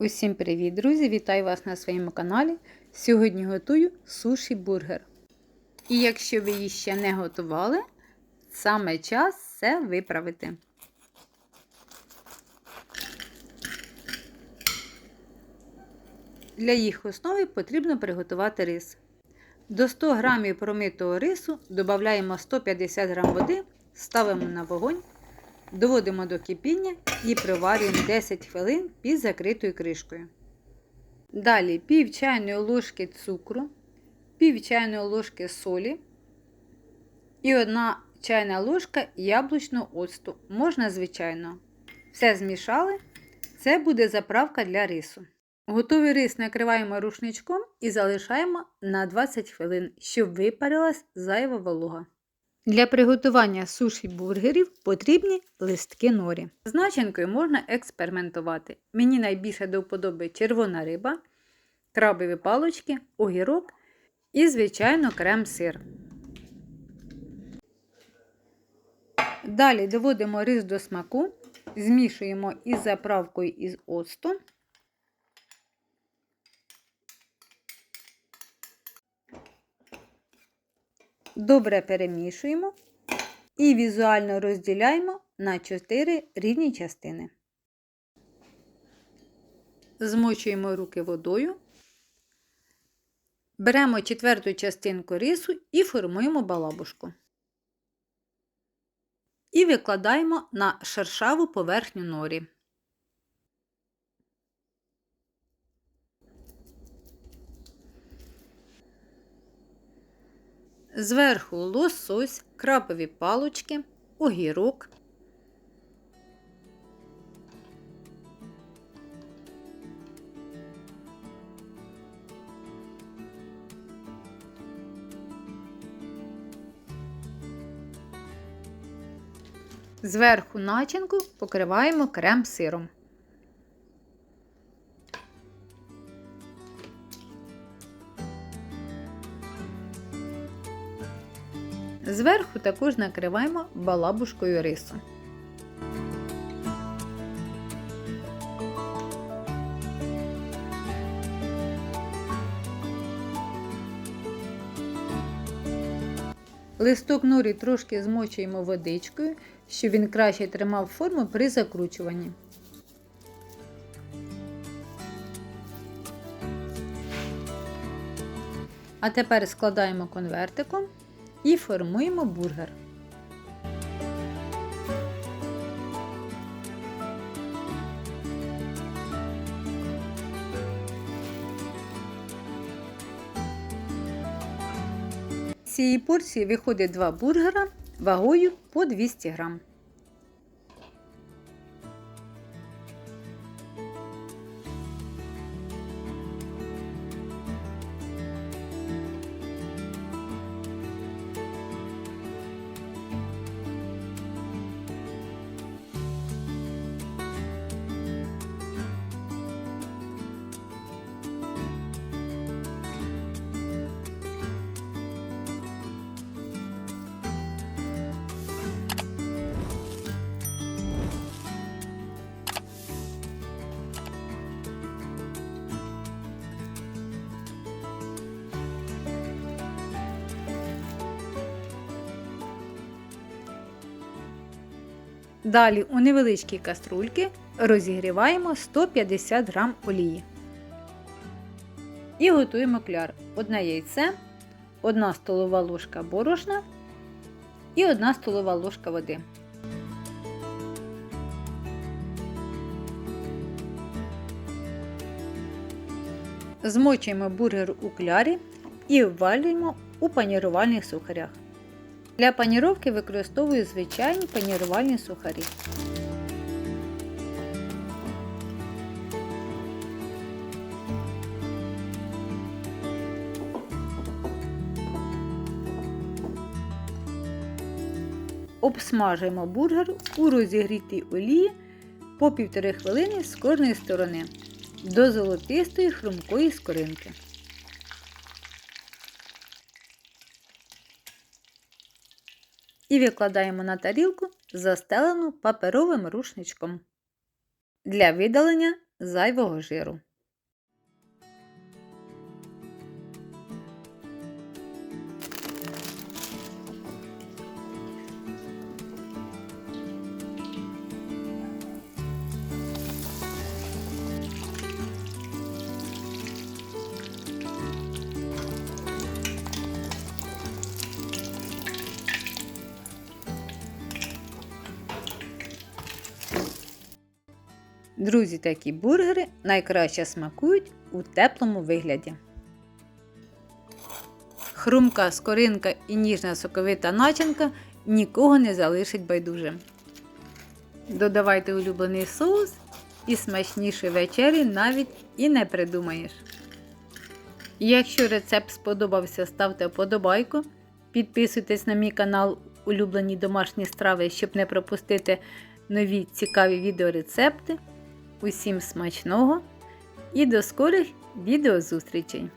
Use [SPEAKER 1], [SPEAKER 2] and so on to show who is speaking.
[SPEAKER 1] Усім привіт, друзі! Вітаю вас на своєму каналі. Сьогодні готую суші бургер. І якщо ви її ще не готували, саме час все виправити. Для їх основи потрібно приготувати рис. До 100 г промитого рису додаємо 150 г води, ставимо на вогонь, доводимо до кипіння і приварюємо 10 хвилин під закритою кришкою. Далі пів чайної ложки цукру, пів чайної ложки солі і 1 чайна ложка яблучного оцту. Можна, звичайно. Все змішали. Це буде заправка для рису. Готовий рис накриваємо рушничком і залишаємо на 20 хвилин, щоб випарилась зайва волога. Для приготування суші бургерів потрібні листки норі. З начинкою можна експериментувати. Мені найбільше до вподоби червона риба, крабові палочки, огірок і, звичайно, крем-сир. Далі доводимо рис до смаку, змішуємо із заправкою із оцту. Добре перемішуємо і візуально розділяємо на 4 рівні частини. Змочуємо руки водою. Беремо четверту частинку рису і формуємо балабушку. І викладаємо на шершаву поверхню норі. Зверху лосось, крапові палочки, огірок. Зверху начинку покриваємо крем-сиром. Зверху також накриваємо балабушкою рису. Листок норі трошки змочуємо водичкою, щоб він краще тримав форму при закручуванні. А тепер складаємо конвертиком і формуємо бургер. З цієї порції виходить два бургера вагою по 200 грам. Далі у невеличкій каструльки розігріваємо 150 г олії. І готуємо кляр. Одне яйце, 1 столова ложка борошна і 1 столова ложка води. Змочуємо бургер у клярі і ввалюємо у панірувальних сухарях. Для паніровки використовую звичайні панірувальні сухарі. Обсмажуємо бургер у розігрітій олії по півтори хвилини з кожної сторони до золотистої хрумкої скоринки. І викладаємо на тарілку, застелену паперовим рушничком. Для видалення зайвого жиру. Друзі, такі бургери найкраще смакують у теплому вигляді. Хрумка, скоринка і ніжна соковита начинка нікого не залишить байдужим. Додавайте улюблений соус і смачнішої вечері навіть і не придумаєш. Якщо рецепт сподобався, ставте вподобайку, підписуйтесь на мій канал Улюблені домашні страви, щоб не пропустити нові цікаві відеорецепти. Усім смачного і до скорих відеозустрічей!